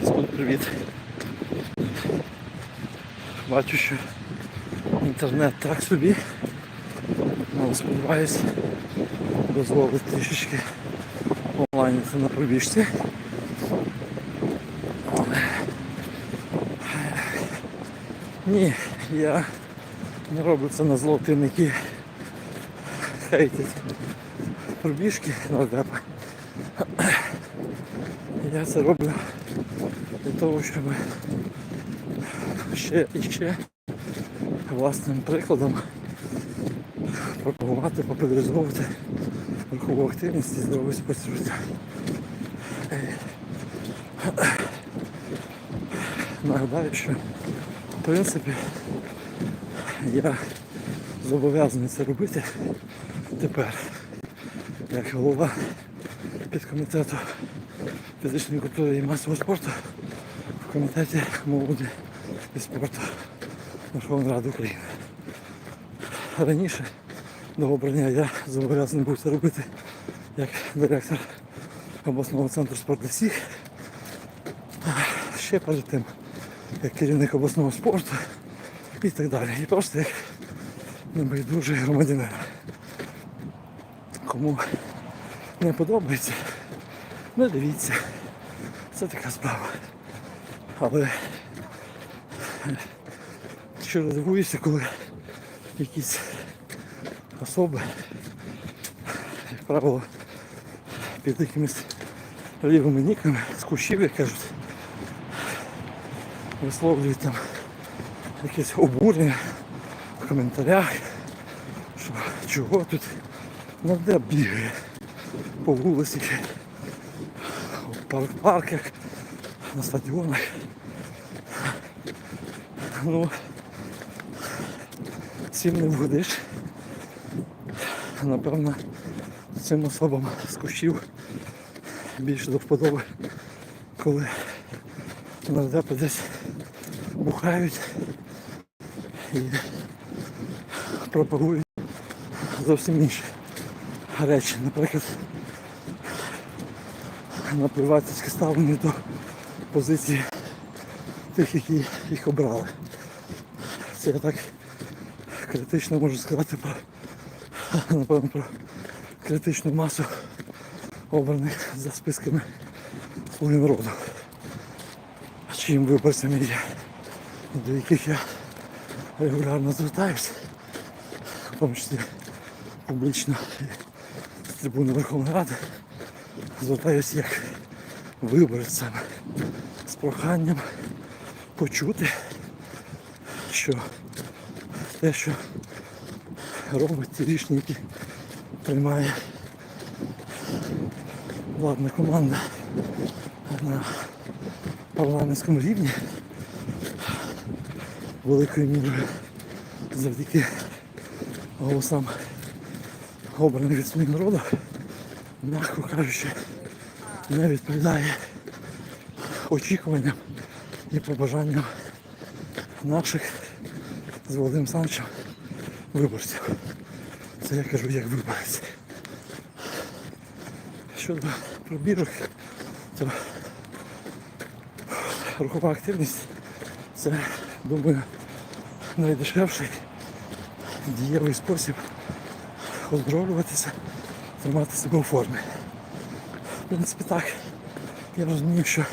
Фізкульт, привіт. Бачу, що інтернет так собі. Але сподіваюсь, дозволить трішечки онлайн це на пробіжці. Але, Ні, я не роблю це на зло тим, які хейтять пробіжки на депа. Я це роблю для того, щоб ще і ще власним прикладом пропагувати, популяризовувати рухову активність і здоровий спосіб життя. Нагадаю, що в принципі я зобов'язаний це робити тепер, як голова підкомітету фізичної культури і масового спорту в комітеті молоді і спорту Верховної Ради України. Раніше до обрання я зобов'язаний був це робити як директор обласного центру спорту для всіх. Ще перед тим, як керівник обласного спорту і так далі. І просто як небайдужий громадянин. Кому не подобається, не дивіться. Це така справа. Але що дивуюся, коли якісь особи, як правило, під якимись лівими ніками з кущів, як кажуть, висловлюють там якесь обурення в коментарях, що чого тут на де бігає по вулиці, в парках, на стадіонах. Ну, всім не вгодиш. Напевно, цим особам з кущів більше до вподоби, коли нардепи десь бухають і пропагують зовсім інші речі. Наприклад, наплівательське ставлення до позиції тих, які їх обрали. Це я так критично можу сказати про напевно про критичну масу обраних за списками слуги народу. Чиїм виборцями є, до яких я регулярно звертаюся, в тому числі публічно з трибуни Верховної Ради, звертаюся як виборець саме з проханням почути, що те, що робить ті рішення, які приймає владна команда на парламентському рівні, великою мірою завдяки голосам обраних від своїх народу, м'яко кажучи, не відповідає очікуванням і побажанням наших з Володимиром Санчем виборців. Це я кажу як виборець. Щодо пробіжок, то рухова активність це, думаю, найдешевший дієвий спосіб оздоровлюватися, тримати себе у формі. В принципі так, я розумію, що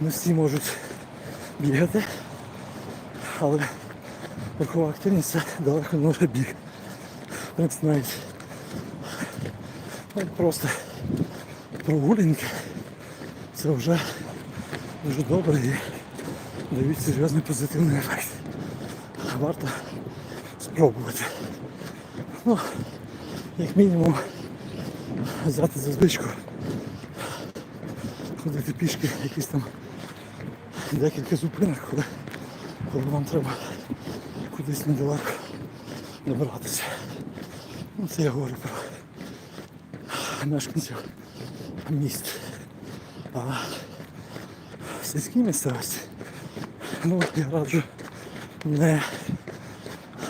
не всі можуть бігати, але рухова активність це далеко не лише біг. В принципі, навіть, навіть просто прогулянки це вже дуже добре і дають серйозний позитивний ефект. Варто спробувати. Ну, як мінімум взяти за звичку ходити пішки якісь там декілька зупинок, коли, коли вам треба кудись недалеко добиратися. Ну, це я говорю про мешканців міст. А в сільській місцевості ну, я раджу не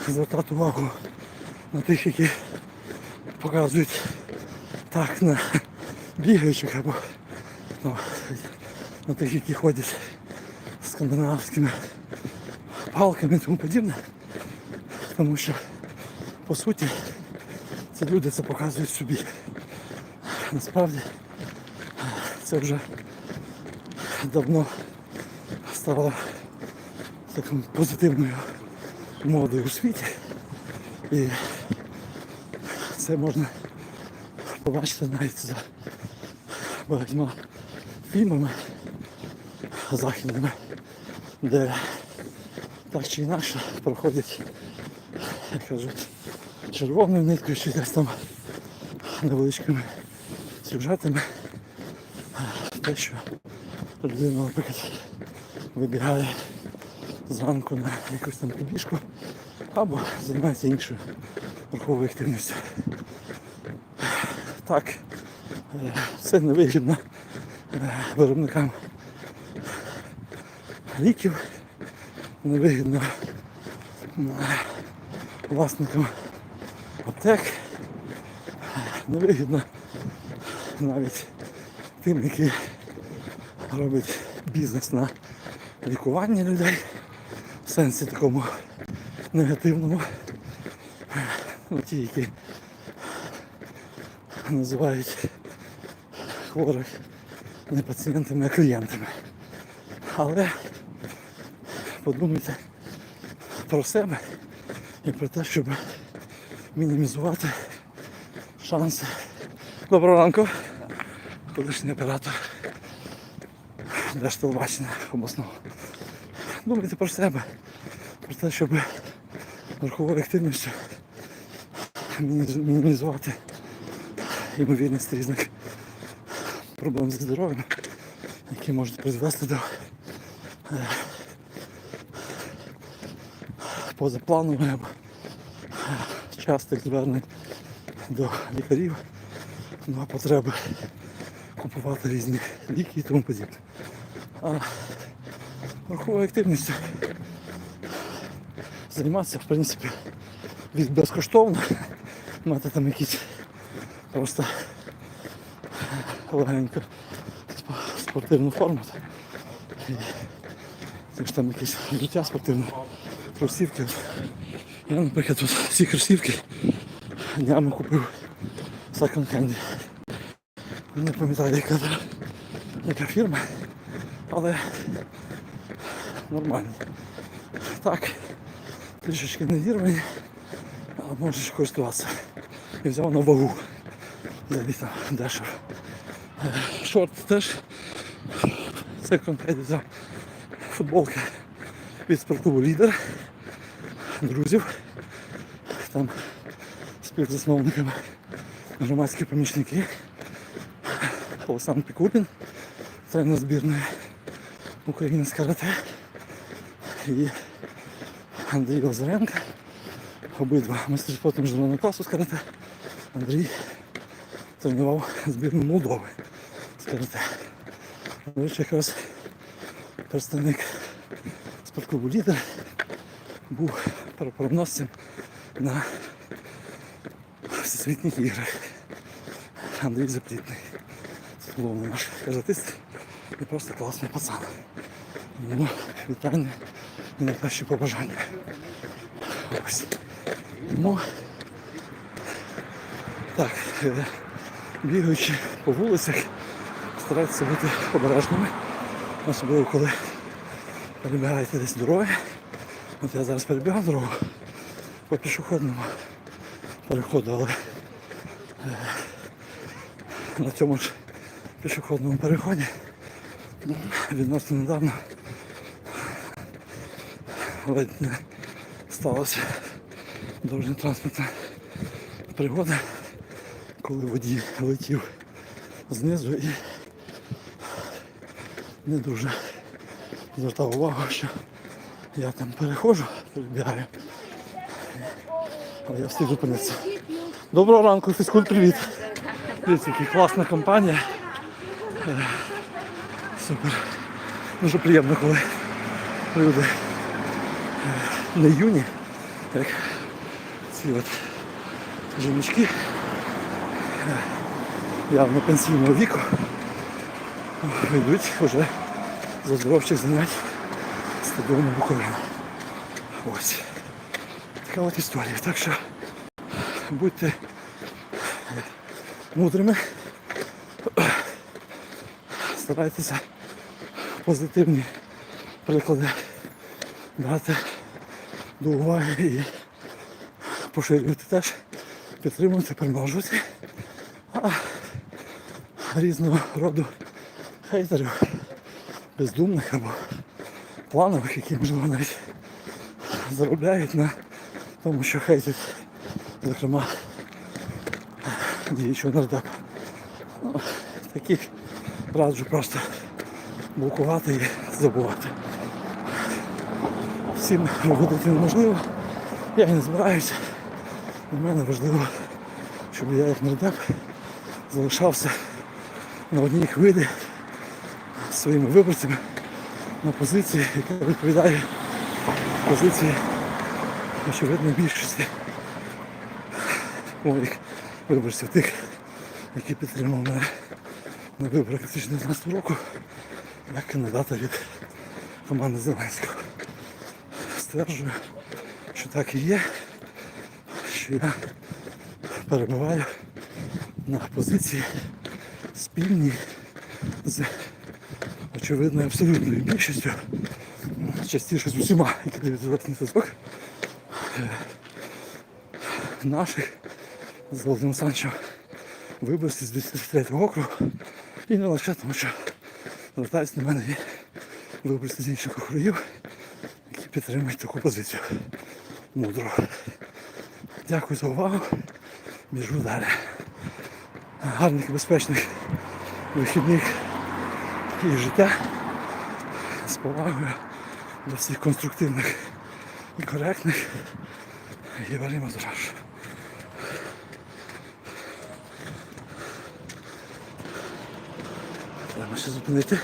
звертати увагу на тих, які показують так на бігаючих або ну, на тих, які ходять з скандинавськими палками і тому подібне. Тому що, по суті, ці люди це показують собі. Насправді це вже давно стало такою позитивною модою у світі. І це можна побачити навіть за багатьма фільмами західними, де так чи інакше проходять, як кажуть, червоною ниткою чи десь там невеличкими сюжетами. Те, що людина, наприклад, вибігає зранку на якусь там пробіжку або займається іншою руховою активністю. Так, е, це невигідно е, виробникам ліків, невигідно е, власникам аптек, невигідно навіть тим, які роблять бізнес на лікуванні людей в сенсі такому негативному. Ну, ті, які називають хворих не пацієнтами, а клієнтами. Але подумайте про себе і про те, щоб мінімізувати шанси. Доброго ранку. Колишній оператор Держтелебачення обласного. Думайте про себе, про те, щоб руховою активністю мінімізувати ймовірність різних проблем зі здоров'ям, які можуть призвести до е, позапланових або е, частих звернень до лікарів, ну а потреби купувати різні ліки і тому подібне. А руховою активністю займатися, в принципі, від безкоштовно, мати там якісь просто легенько спортивну форму. Це ж там якісь життя спортивне, кросівки. Я, наприклад, от ці кросівки днями купив в секонд-хенді. Не пам'ятаю, яка, яка фірма, але нормально. Так, трішечки не зірвані, але можеш користуватися. І взяв на вагу. Літом дешево. Шорт теж секонд-хенді взяв. Футболка від спортиву лідер. Друзів. Там співзасновниками громадські помічники. Олександр Пікулін, тренер збірної України з карате і Андрій Лазаренко. Обидва майстри спорту міжнародного класу з карате. Андрій тренував збірну Молдови з карате. До якраз представник спортклубу лідер був перепереносцем на всесвітніх іграх. Андрій Заплітний. Головний наш каратист і просто класний пацан. Йому вітання і найкращі побажання. Ось. Тому так, е, бігаючи по вулицях, старайтеся бути обережними, особливо коли перебігаєте десь дороги. От я зараз перебігав дорогу по пішохідному переходу, але е, на цьому ж пішохідному переході відносно недавно ледь не сталося дорожньо транспортна пригода, коли водій летів знизу і не дуже звертав увагу, що я там переходжу, перебігаю. Але я встиг зупинитися. Доброго ранку, фізкульт, привіт. Дивіться, яка класна компанія. Е, Супер. Дуже приємно, коли люди е, не юні, як ці от жіночки явно пенсійного віку йдуть вже з оздоровчих занять стадіону Буковина. Ось. Така от історія. Так що будьте мудрими. Старайтеся позитивні приклади брати до уваги і поширювати теж, підтримувати, примножувати. Різного роду хейтерів, бездумних або планових, які можливо навіть заробляють на тому, що хейтять, зокрема, діючого нардепа. Ну, таких раджу просто блокувати і забувати. Всім робити неможливо. Я не збираюся. Для мене важливо, щоб я як нардеп залишався на одній хвилі своїми виборцями на позиції, яка відповідає позиції очевидної більшості моїх виборців, тих, які підтримали мене на виборах 2019 року як кандидата від команди Зеленського. Стверджую, що так і є, що я перебуваю на позиції спільній з очевидною абсолютною більшістю, частіше з усіма, які дають зворотний зв'язок, е, наших з Володимиром Санчем виборців з 203 округу. І не лише тому, що звертаються до мене і виборці з інших округів, які підтримують таку позицію. Мудро. Дякую за увагу. Біжу далі. Гарних безпечних вихідних і життя з повагою до всіх конструктивних і коректних. І варимо зразу. Треба ще зупинити.